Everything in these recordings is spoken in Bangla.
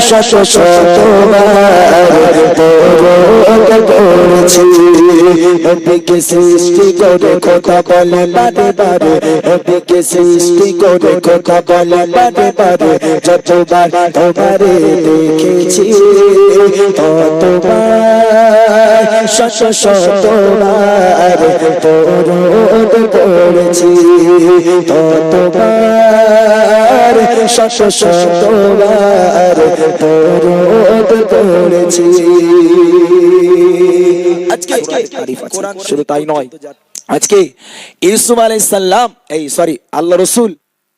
শত শতবার করেছি। নবীকে সৃষ্টি করে কথা বলে বারে বারে এদিকে সৃষ্টি করে কথা বলে বারে বারে যতবার তোমারে দেখেছি ততবার শত শতবার ততবার শত শতবার আজকে শুধু তাই নয়, আজকে ইউসুফ আলাইহিস সালাম, এই সরি আল্লাহ রসুল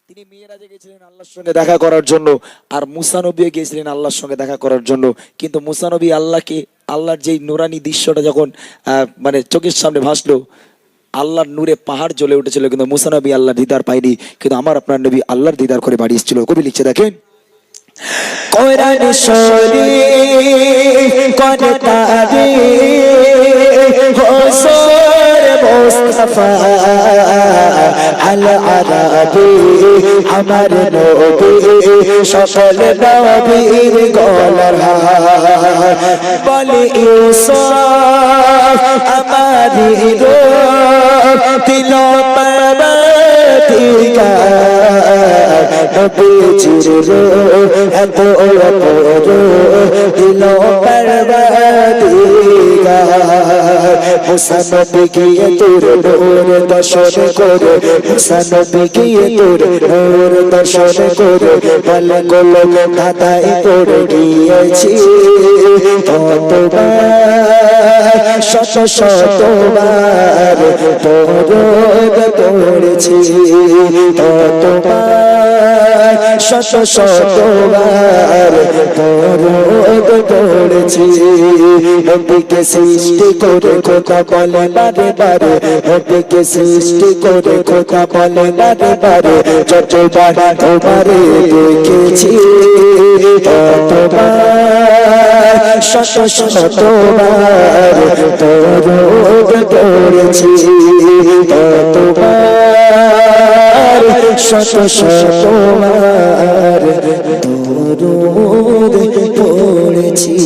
তিনি মেয়েরাজে গেছিলেন আল্লাহর সঙ্গে দেখা করার জন্য, আর মুসা নবীও গিয়েছিলেন আল্লাহর সঙ্গে দেখা করার জন্য। কিন্তু মুসা নবী আল্লাহকে, আল্লাহর যেই নুরানি দৃশ্যটা যখন মানে চোখের সামনে ভাসলো, আল্লাহর নূরে পাহাড় জ্বলে উঠেছিল, কিন্তু মুসা নবী আল্লাহর দিদার পাইনি কিন্তু আমার আপনার নবী আল্লাহর দিদার করে বাড়ি এসেছিল। কবি লিখছে, দেখেন। মুস্তাফা আল আরাবি আমার নবী সকল নবীর গলার বলে ইউসুফ আমারি রূপ দিল নবীজির রূপ এত অপর দিল পাবা দিগা মুসা নবী গিয়ে তোর নূর দর্শন করে মুসা নবী গিয়ে তোর নূর দর্শন করে, বল গোল ধাতাই করে গিয়েছি শত শতবার তোর করেছি। নবীকে সৃষ্টি করে কথা বলে বারে বারে। নবীকে সৃষ্টি করে কথা বলে বারে বারে। যতবার তোমারে দেখেছি, ততবার, শত শতবার তোর করেছি। শত শত তোমার পড়েছি।